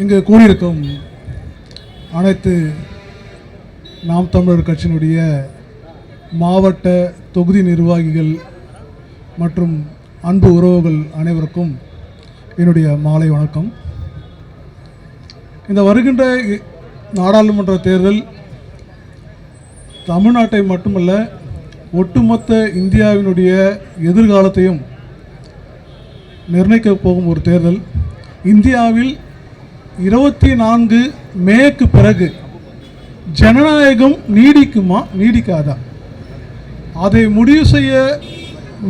இங்கு கூடியிருக்கும் அனைத்து நாம் தமிழர் கட்சியினுடைய மாவட்ட தொகுதி நிர்வாகிகள் மற்றும் அன்பு உறவுகள் அனைவருக்கும் என்னுடைய மாலை வணக்கம். இந்த வருகின்ற நாடாளுமன்ற தேர்தல் தமிழ்நாட்டை மட்டுமல்ல ஒட்டுமொத்த இந்தியாவினுடைய எதிர்காலத்தையும் நிர்ணயிக்க போகும் ஒரு தேர்தல். இந்தியாவில் இருபத்தி நான்கு மேக்கு பிறகு ஜனநாயகம் நீடிக்குமா? நீடிக்காதா? அதை முடிவு செய்ய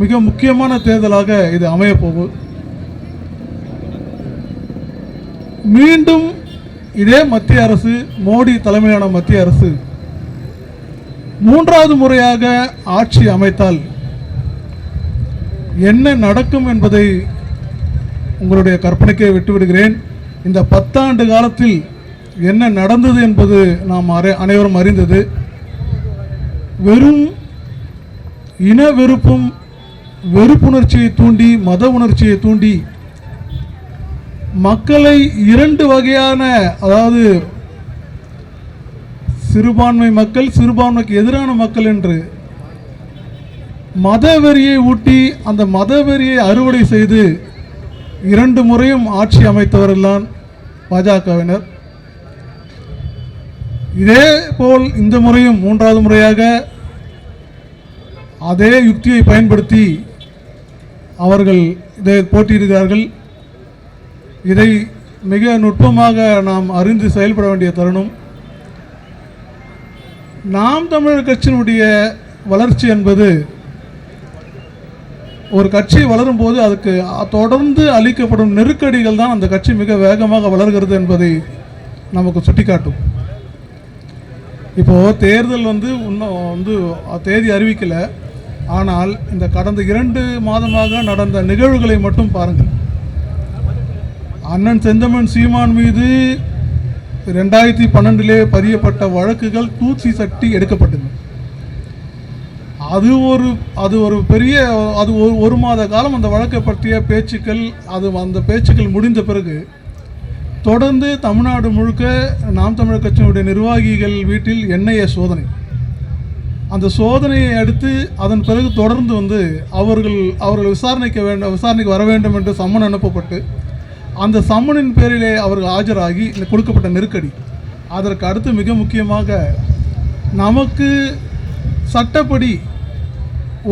மிக முக்கியமான தேர்தலாக இது அமையப்போகுது மீண்டும் இதே மத்திய அரசு மோடி தலைமையிலான மத்திய அரசு மூன்றாவது முறையாக ஆட்சி அமைத்தால் என்ன நடக்கும் என்பதை உங்களுடைய கற்பனைக்கே விட்டுவிடுகிறேன். இந்த பத்தாண்டு காலத்தில் என்ன நடந்தது என்பது நாம் அரை அனைவரும் அறிந்தது. வெறும் இன வெறுப்பும் வெறுப்புணர்ச்சியை தூண்டி மத உணர்ச்சியை தூண்டி மக்களை இரண்டு வகையான அதாவது சிறுபான்மை மக்கள் சிறுபான்மைக்கு எதிரான மக்கள் என்று மதவெறியை ஊட்டி அந்த மதவெறியை அறுவடை செய்து இரண்டு முறையும் ஆட்சி அமைத்தவரெல்லாம் பாஜகவினர். இதே போல் இந்த முறையும் மூன்றாவது முறையாக அதே யுக்தியை பயன்படுத்தி அவர்கள் இதை போட்டியிடுகிறார்கள். இதை மிக நுட்பமாக நாம் அறிந்து செயல்பட வேண்டிய தருணம். நாம் தமிழர் கட்சியினுடைய வளர்ச்சி என்பது ஒரு கட்சி வளரும் போது அதுக்கு தொடர்ந்து அளிக்கப்படும் நெருக்கடிகள் தான் அந்த கட்சி மிக வேகமாக வளர்கிறது என்பதை நமக்கு சுட்டிக்காட்டும். இப்போ தேர்தல் வந்து இன்னும் வந்து தேதி அறிவிக்கலை. ஆனால் இந்த கடந்த இரண்டு மாதமாக நடந்த நிகழ்வுகளை மட்டும் பாருங்கள். அண்ணன் செந்தமன் சீமான் மீது ரெண்டாயிரத்தி பன்னெண்டிலே பதியப்பட்ட வழக்குகள் தூசி சட்டி எடுக்கப்பட்டது. அது ஒரு அது ஒரு பெரிய அது ஒரு ஒரு மாத காலம் அந்த வழக்கை பற்றிய பேச்சுக்கள் அது அந்த பேச்சுக்கள் முடிந்த பிறகு தொடர்ந்து தமிழ்நாடு முழுக்க நாம் தமிழர் கட்சியினுடைய நிர்வாகிகள் வீட்டில் என்ஐஏ சோதனை. அந்த சோதனையை அடுத்து அதன் பிறகு தொடர்ந்து வந்து அவர்கள் அவர்கள் விசாரணைக்க வேண்டும் விசாரணைக்கு வர வேண்டும் என்று சம்மன் அனுப்பப்பட்டு அந்த சம்மனின் பேரிலே அவர்கள் ஆஜராகி இந்த கொடுக்கப்பட்ட நெருக்கடி. அதற்கு அடுத்து மிக முக்கியமாக நமக்கு சட்டப்படி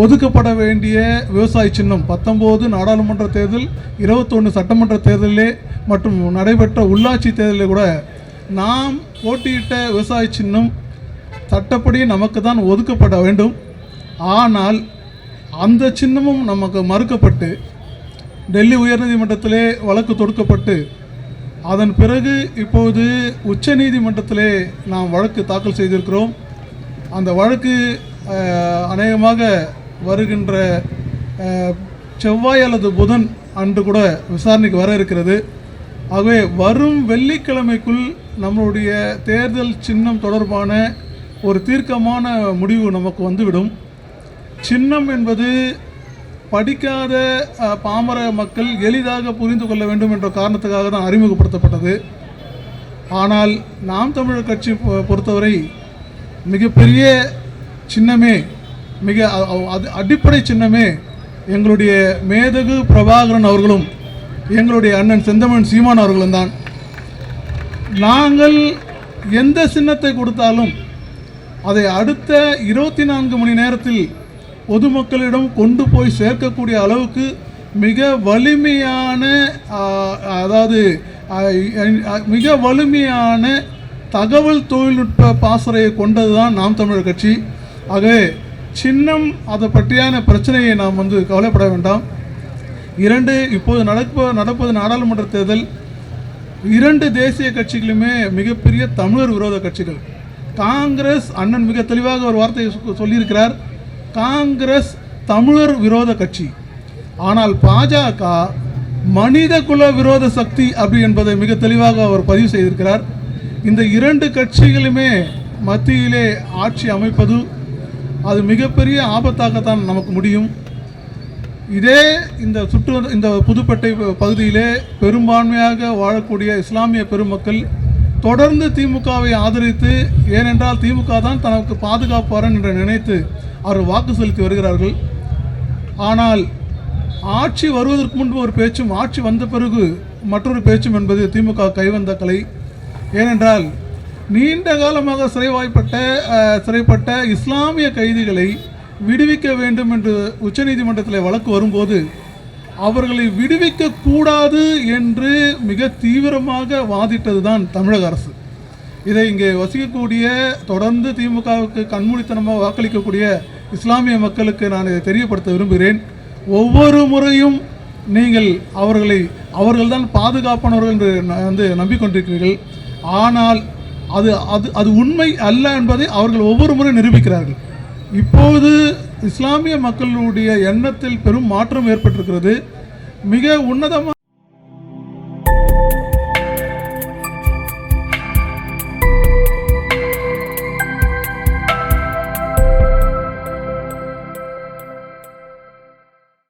ஒதுக்கப்பட வேண்டிய விவசாய சின்னம் பத்தொம்போது நாடாளுமன்ற தேர்தல் இருபத்தொன்று சட்டமன்ற தேர்தலே மற்றும் நடைபெற்ற உள்ளாட்சி தேர்தலில் கூட நாம் போட்டியிட்ட விவசாய சின்னம் சட்டப்படி நமக்கு தான் ஒதுக்கப்பட வேண்டும். ஆனால் அந்த சின்னமும் நமக்கு மறுக்கப்பட்டு டெல்லி உயர்நீதிமன்றத்திலே வழக்கு தொடுக்கப்பட்டு அதன் பிறகு இப்போது உச்சநீதிமன்றத்திலே நாம் வழக்கு தாக்கல் செய்திருக்கிறோம். அந்த வழக்கு அநேகமாக வருகின்ற செவ்வாய் அல்லது புதன் அன்று கூட விசாரணைக்கு வர இருக்கிறது. ஆகவே வரும் வெள்ளிக்கிழமைக்குள் நம்மளுடைய தேர்தல் சின்னம் தொடர்பான ஒரு தீர்க்கமான முடிவு நமக்கு வந்துவிடும். சின்னம் என்பது படிக்காத பாமர மக்கள் எளிதாக புரிந்து கொள்ள வேண்டும் என்ற காரணத்துக்காக தான் அறிமுகப்படுத்தப்பட்டது. ஆனால் நாம் தமிழர் கட்சி பொறுத்தவரை மிகப்பெரிய சின்னமே மிக அது அடிப்படை சின்னமே எங்களுடைய மேதகு பிரபாகரன் அவர்களும் எங்களுடைய அண்ணன் செந்தமன் சீமான் அவர்களும் தான். நாங்கள் எந்த சின்னத்தை கொடுத்தாலும் அதை அடுத்த இருபத்தி நான்கு மணி நேரத்தில் பொதுமக்களிடம் கொண்டு போய் சேர்க்கக்கூடிய அளவுக்கு மிக வலிமையான அதாவது மிக வலிமையான தகவல் தொழில்நுட்ப பாசறையை கொண்டது தான் நாம் தமிழர் கட்சி. ஆகவே சின்னம் அதை பற்றியான பிரச்சனையை நாம் வந்து கவலைப்பட வேண்டாம். இரண்டு இப்போது நடப்ப நடப்பது நாடாளுமன்ற தேர்தல் இரண்டு தேசிய கட்சிகளுமே மிகப்பெரிய தமிழர் விரோத கட்சிகள். காங்கிரஸ் அண்ணன் மிக தெளிவாக ஒரு வார்த்தையை சொல்லியிருக்கிறார். காங்கிரஸ் தமிழர் விரோத கட்சி. ஆனால் பாஜக மனித குல விரோத சக்தி அப்படி என்பதை மிக தெளிவாக அவர் பதிவு செய்திருக்கிறார். இந்த இரண்டு கட்சிகளுமே மத்தியிலே ஆட்சி அமைப்பது அது மிகப்பெரிய ஆபத்தாகத்தான் நமக்கு முடியும். இதே இந்த சுற்று இந்த புதுப்பேட்டை பகுதியிலே பெரும்பான்மையாக வாழக்கூடிய இஸ்லாமிய பெருமக்கள் தொடர்ந்து திமுகவை ஆதரித்து ஏனென்றால் திமுக தான் தனக்கு பாதுகாப்பாரன் என்று நினைத்து அவர் வாக்கு செலுத்தி வருகிறார்கள். ஆனால் ஆட்சி வருவதற்கு முன்பு ஒரு பேச்சும் ஆட்சி வந்த பிறகு மற்றொரு பேச்சும் என்பது திமுக கைவந்த கலை. ஏனென்றால் நீண்ட காலமாக சிறைவாய்ப்பட்ட சிறைப்பட்ட இஸ்லாமிய கைதிகளை விடுவிக்க வேண்டும் என்று உச்சநீதிமன்றத்தில் வழக்கு வரும்போது அவர்களை விடுவிக்க கூடாது என்று மிக தீவிரமாக வாதிட்டது தான் தமிழக அரசு. இதை இங்கே வசிக்கக்கூடிய தொடர்ந்து திமுகவுக்கு கண்மூடித்தனமாக வாக்களிக்கக்கூடிய இஸ்லாமிய மக்களுக்கு நான் இதை தெரியப்படுத்த விரும்புகிறேன். ஒவ்வொரு முறையும் நீங்கள் அவர்களை அவர்கள்தான் பாதுகாப்பானவர்கள் என்று வந்து நம்பிக்கொண்டிருக்கிறீர்கள். ஆனால் அது அது அது உண்மை அல்ல என்பதை அவர்கள் ஒவ்வொரு முறை நிரூபிக்கிறார்கள். இப்போது இஸ்லாமிய மக்களுடைய எண்ணத்தில் பெரும் மாற்றம் ஏற்பட்டிருக்கிறது. மிக உன்னதமான